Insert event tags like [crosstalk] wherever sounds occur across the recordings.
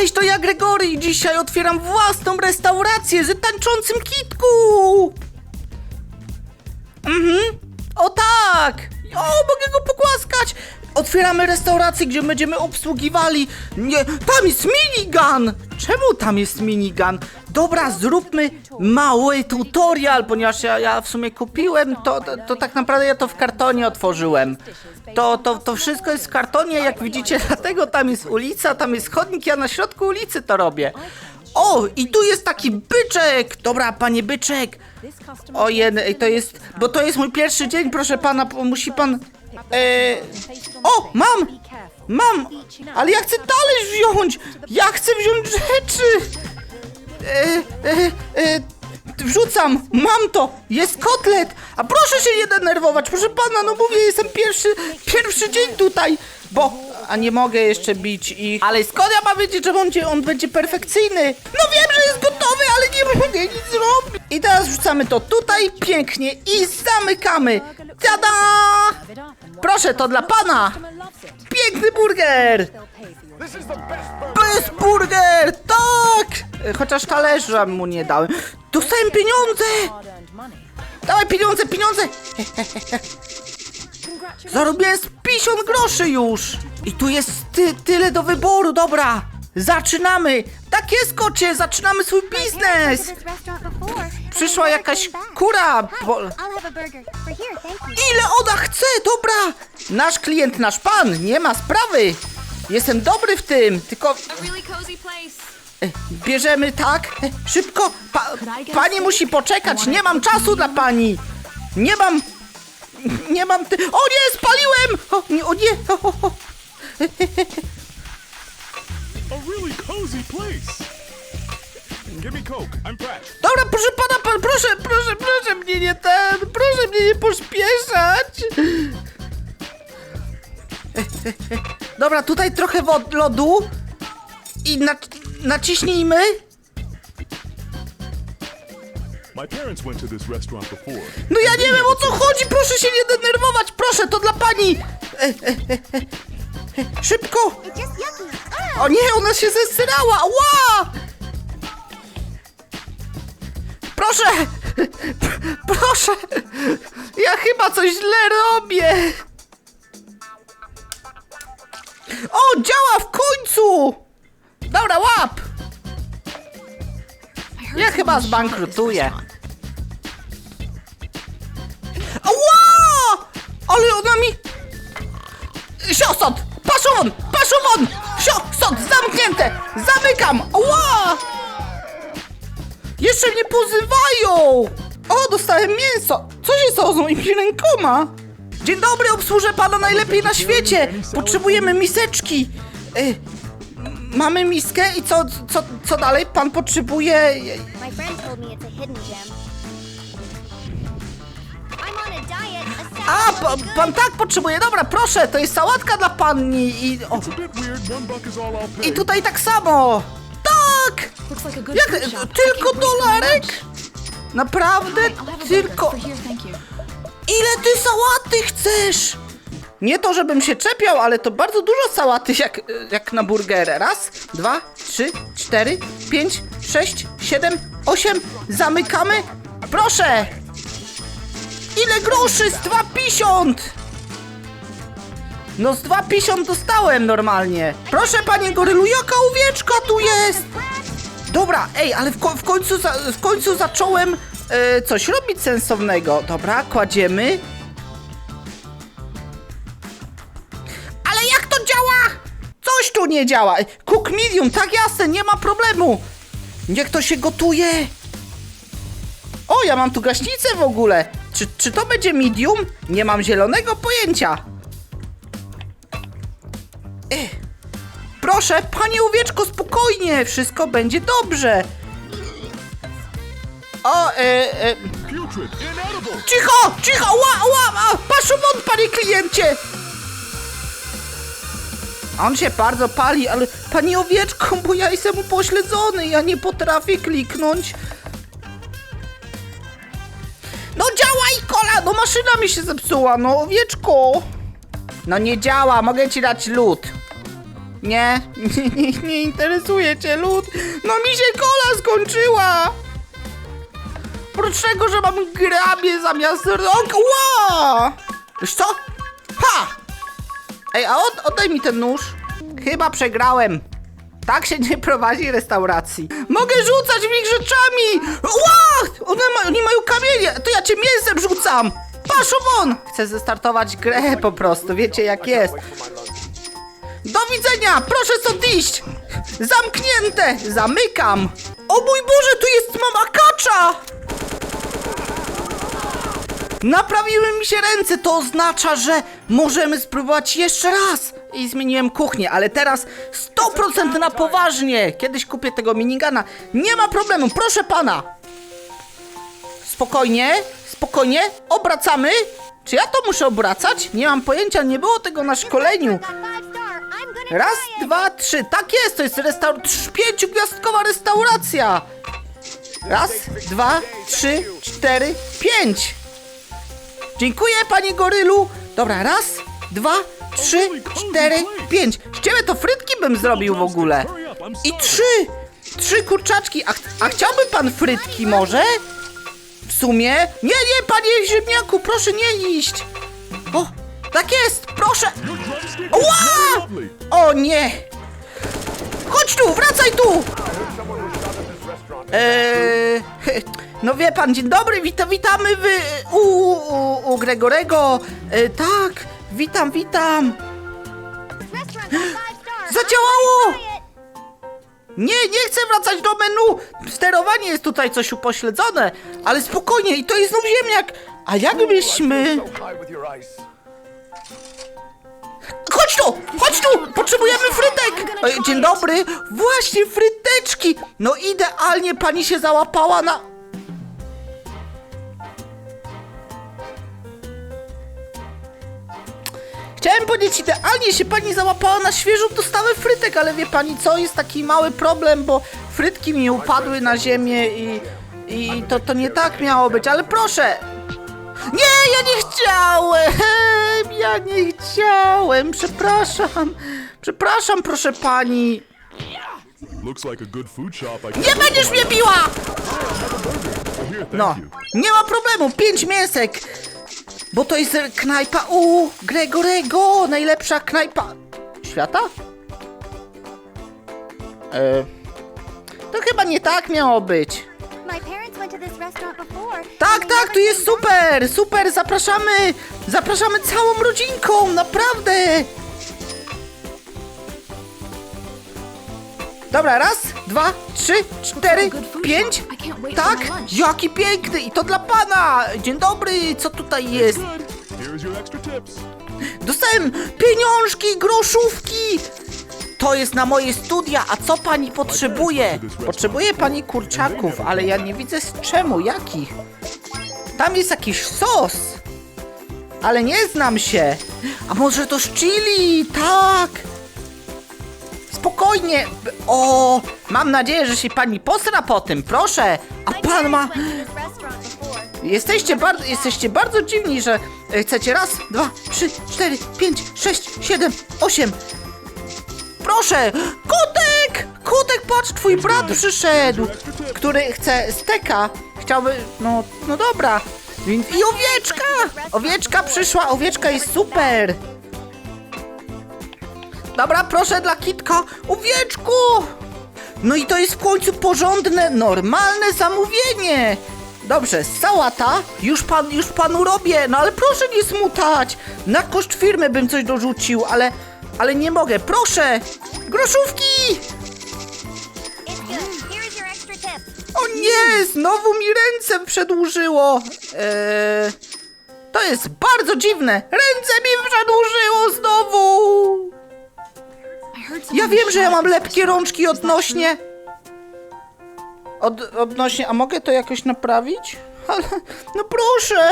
Cześć, to ja Gregory i dzisiaj otwieram własną restaurację z tańczącym kitku! Mhm, o tak! O, mogę go pogłaskać! Otwieramy restaurację, gdzie będziemy obsługiwali... Nie, tam jest minigun! Czemu tam jest minigun? Dobra, zróbmy mały tutorial, ponieważ ja, ja w sumie kupiłem to, to, to tak naprawdę ja to w kartonie otworzyłem. To, to, to wszystko jest w kartonie, jak widzicie, [laughs] dlatego tam jest ulica, tam jest chodnik, ja na środku ulicy to robię. O, i tu jest taki byczek! Dobra, panie byczek, o jeden, to jest, bo to jest mój pierwszy dzień, proszę pana, musi pan... E, o, mam! Mam! Ale ja chcę talerz wziąć! Ja chcę wziąć rzeczy! E, e, e, wrzucam! Mam to! Jest kotlet! A proszę się nie denerwować, proszę pana, no mówię, jestem pierwszy, pierwszy dzień tutaj! Bo, a nie mogę jeszcze bić ich. Ale skąd ja mam wiedzieć, że on będzie, on będzie perfekcyjny? No wiem, że jest gotowy, ale nie mogę nic zrobić. I teraz wrzucamy to tutaj pięknie i zamykamy. Tada! Proszę, to dla pana! Piękny burger! Best burger! Tak! E, Chociaż talerza mu nie dałem. Dostałem pieniądze! Dawaj pieniądze, pieniądze! [laughs] Zarobiłem z 50 groszy już! I tu jest ty, tyle do wyboru, dobra! Zaczynamy! Tak jest, kocie! Zaczynamy swój biznes! Przyszła jakaś kura! Bo... Ile ona chce? Dobra! Nasz klient, nasz pan! Nie ma sprawy! Jestem dobry w tym, tylko Bierzemy tak, szybko. Pa, pani musi poczekać, nie mam czasu dla pani. Nie mam, nie mam ty... O nie, spaliłem! O nie, o nie! O, o. Dobra, proszę pana, pan, proszę, proszę, proszę mnie nie ten, proszę mnie nie pośpieszać. Dobra, tutaj trochę wod, lodu i na, naciśnijmy. No ja nie wiem o co chodzi, proszę się nie denerwować, proszę, to dla pani. E, e, e, e, e, szybko. O nie, ona się zesrała, ła! Proszę, proszę, ja chyba coś źle robię. O, działa w końcu! Dobra, łap! Ja chyba zbankrutuję. Ała! Ale ona mi... Sio, stąd! Paszą Paszą won! Sio, stąd! Zamknięte! Zamykam! Ała! Jeszcze mnie pozywają! O, dostałem mięso! Co się stało z moimi rękoma? Dzień dobry, obsłużę pana najlepiej na świecie! Potrzebujemy miseczki! M- mamy miskę i co, co, co dalej? Pan potrzebuje... My friend told me it's a hidden gem. I'm on a diet. A A, salad pa, will be pan tak potrzebuje, dobra, proszę, to jest sałatka dla pani i... O, It's a bit weird. One buck is all I'll pay. I tutaj tak samo! Tak! Looks like a good Jak? food shop. Tylko I can't wait for my dolarek? lunch. Naprawdę? I'll have a Tylko... burger. For here, thank you. Ile ty sałaty chcesz? Nie to, żebym się czepiał, ale to bardzo dużo sałaty jak, jak na burgerę. Raz, dwa, trzy, cztery, pięć, sześć, siedem, osiem. Zamykamy. Proszę! Ile groszy? Z 2,50! No z 2,50 dostałem normalnie. Proszę panie gorylu, jaka owieczka tu jest? Dobra, ej, ale w, ko- w, końcu, w końcu zacząłem e, coś robić sensownego. Dobra, kładziemy. Nie działa. Cook medium, tak jasne, nie ma problemu. Niech to się gotuje. O, ja mam tu gaśnicę w ogóle. Czy, czy to będzie medium? Nie mam zielonego pojęcia. Ech. Proszę, panie owieczko, spokojnie, wszystko będzie dobrze. O, e, e, cicho, cicho, ła, ła, a, paszumon, panie kliencie. On się bardzo pali, ale pani owieczko, bo ja jestem upośledzony, ja nie potrafię kliknąć. No działaj, kola, no maszyna mi się zepsuła, no owieczko. No nie działa, mogę ci dać lód. Nie, [laughs] nie, nie, nie interesuje cię lód. No mi się kola skończyła. Oprócz tego, że mam grabie zamiast rąk. Ła! Wiesz co? Ha! Ej, a od, oddaj mi ten nóż. Chyba przegrałem. Tak się nie prowadzi restauracji. Mogę rzucać w nich rzeczami! Ła! One ma, oni mają kamienie! To ja cię mięsem rzucam! Paszo won! Chcę zestartować grę po prostu, wiecie jak jest. Do widzenia! Proszę stąd iść! Zamknięte! Zamykam! O mój Boże, tu jest mama kacza! Naprawiły mi się ręce, to oznacza, że możemy spróbować jeszcze raz. I zmieniłem kuchnię, ale teraz 100% na poważnie. Kiedyś kupię tego minigana. Nie ma problemu, proszę pana. Spokojnie, spokojnie, obracamy. Czy ja to muszę obracać? Nie mam pojęcia, nie było tego na szkoleniu. Raz, dwa, trzy. Tak jest, to jest restaur... pięciogwiazdkowa restauracja. Raz, dwa, trzy, cztery, pięć. Dziękuję, panie gorylu. Dobra, raz, dwa, trzy, cztery, pięć. Z to frytki bym zrobił w ogóle. I trzy, trzy kurczaczki. A, a chciałby pan frytki może? W sumie? Nie, nie, panie ziemniaku, proszę nie iść. O, tak jest, proszę. Ła! O nie! Chodź tu, wracaj tu! Eee, no wie pan, dzień dobry, wita, witamy w, u, u, u Gregorego. E, tak, witam, witam. [gasps] Zadziałało! Nie, nie chcę wracać do menu. Sterowanie jest tutaj coś upośledzone, ale spokojnie, i to jest znów ziemniak. A jakbyśmy... Chodź tu! Chodź tu! Potrzebujemy frytek! Oj, Dzień dobry! Właśnie fryteczki! No idealnie pani się załapała na... Chciałem powiedzieć, idealnie się pani załapała na świeżą dostawę frytek, ale wie pani co, jest taki mały problem, bo frytki mi upadły na ziemię i... I to, to nie tak miało być, ale proszę! Nie, ja nie chciałem! [laughs] Ja nie chciałem! Przepraszam! Przepraszam, proszę pani! Nie będziesz mnie biła! No, nie ma problemu, pięć mięsek! Bo to jest knajpa u Gregorego, najlepsza knajpa świata? E, to chyba nie tak miało być. Tak, tak, tu jest super, super, zapraszamy! Zapraszamy całą rodzinką, naprawdę! Dobra, raz, dwa, trzy, cztery, pięć. Tak, jaki piękny i to dla pana! Dzień dobry, co tutaj jest? Dostałem pieniążki, groszówki! To jest na moje studia, a co pani potrzebuje? Potrzebuje pani kurczaków, ale ja nie widzę z czemu, jakich. Tam jest jakiś sos, ale nie znam się. A może to z chili? Tak! Spokojnie. O, mam nadzieję, że się pani posra po tym, proszę. A pan ma... Jesteście bardzo, jesteście bardzo dziwni, że e, chcecie raz, dwa, trzy, cztery, pięć, sześć, siedem, osiem. Proszę! Kotek! Kotek, patrz, twój brat przyszedł, który chce steka. Chciałby, no, no dobra. Więc i owieczka! Owieczka przyszła, owieczka jest super. Dobra, proszę dla Kitka, owieczku! No i to jest w końcu porządne, normalne zamówienie. Dobrze, sałata, już pan, już panu robię, no ale proszę nie smutać. Na koszt firmy bym coś dorzucił, ale, ale nie mogę, proszę. Groszówki! O nie, znowu mi ręce przedłużyło. Eee, to jest bardzo dziwne. Ręce mi przedłużyło Ja wiem, że ja mam lepkie rączki odnośnie. Od, odnośnie, a mogę to jakoś naprawić? [laughs] Ale, no proszę.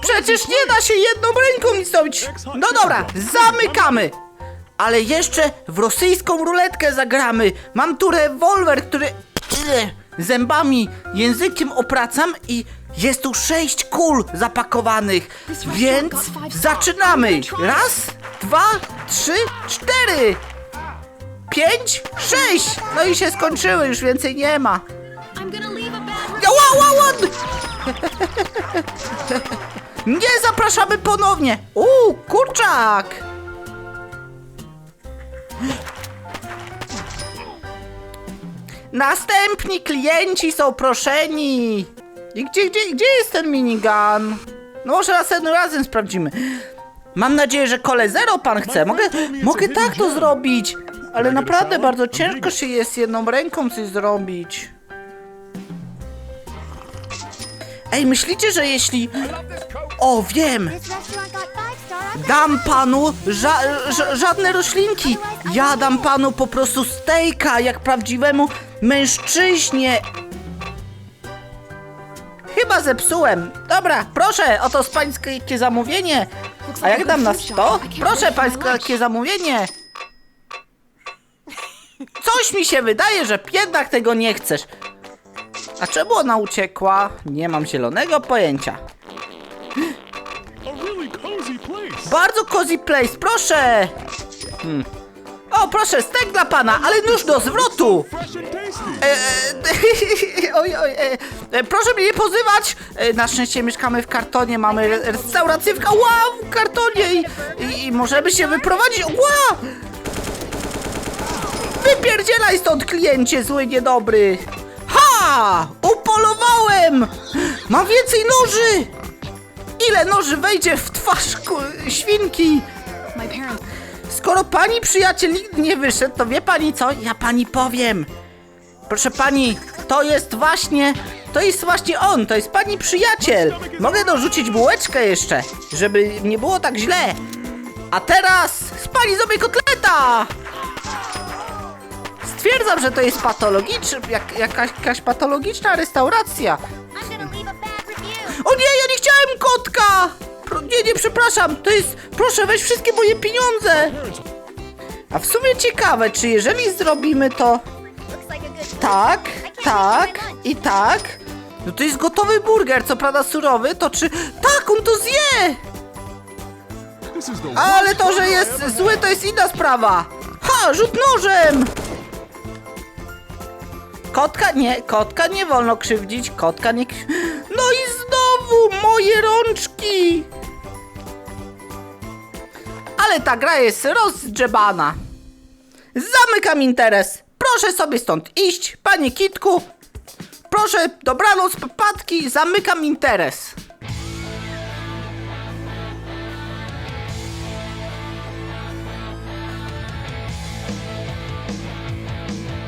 Przecież nie da się jedną ręką nic zrobić. No dobra, zamykamy. Ale jeszcze w rosyjską ruletkę zagramy. Mam tu rewolwer, który [clears throat] zębami, językiem opracam i jest tu sześć kul zapakowanych. Więc zaczynamy. Raz, dwa, trzy, cztery. Pięć, sześć. No i się skończyły, już więcej nie ma. Ła, ła. [laughs] Nie zapraszamy ponownie. Uuu, kurczak. Następni klienci są proszeni. I gdzie, gdzie, gdzie jest ten minigun? No może następnym razem sprawdzimy. Mam nadzieję, że kole zero pan chce. Mogę, mogę tak to zrobić. Ale naprawdę bardzo ciężko się jest jedną ręką coś zrobić. Ej, myślicie, że jeśli... O, wiem! Dam panu ża ża żadne roślinki. Ja dam panu po prostu stejka, jak prawdziwemu mężczyźnie. Chyba zepsułem. Dobra, proszę, oto pańskie zamówienie. A jak dam na sto? Proszę, pańskie zamówienie. Coś mi się wydaje, że jednak tego nie chcesz. A czemu ona uciekła? Nie mam zielonego pojęcia. Bardzo cozy place, proszę! Hmm. O, proszę, stek dla pana, ale już do zwrotu! E, e, [laughs] oj, oj, e, e, proszę mnie nie pozywać! E, na szczęście mieszkamy w kartonie, mamy re- restaurację w wow, w kartonie i, i, i możemy się wyprowadzić. Wow! Wypierdzielaj stąd, kliencie zły, niedobry! Ha! Upolowałem! Mam więcej noży! Ile noży wejdzie w twarz świnki? Skoro pani przyjaciel nigdy nie wyszedł, to wie pani co? Ja pani powiem. Proszę pani, to jest właśnie, to jest właśnie on, to jest pani przyjaciel. Mogę dorzucić bułeczkę jeszcze, żeby nie było tak źle. A teraz z pani zrobię kotleta! Stwierdzam, że to jest patologiczny, jak, jakaś, jakaś patologiczna restauracja. O nie, ja nie chciałem kotka! Pro, nie, nie, przepraszam, to jest... Proszę, weź wszystkie moje pieniądze! A w sumie ciekawe, czy jeżeli zrobimy to tak, tak i tak, no to jest gotowy burger, co prawda surowy, to czy... Tak, on to zje! Ale to, że jest zły, to jest inna sprawa! Ha, rzut nożem! Kotka nie, kotka nie wolno krzywdzić, kotka nie... No i znowu moje rączki! Ale ta gra jest rozdrzebana. Zamykam interes. Proszę sobie stąd iść, panie Kitku. Proszę, dobranoc, papatki, zamykam interes.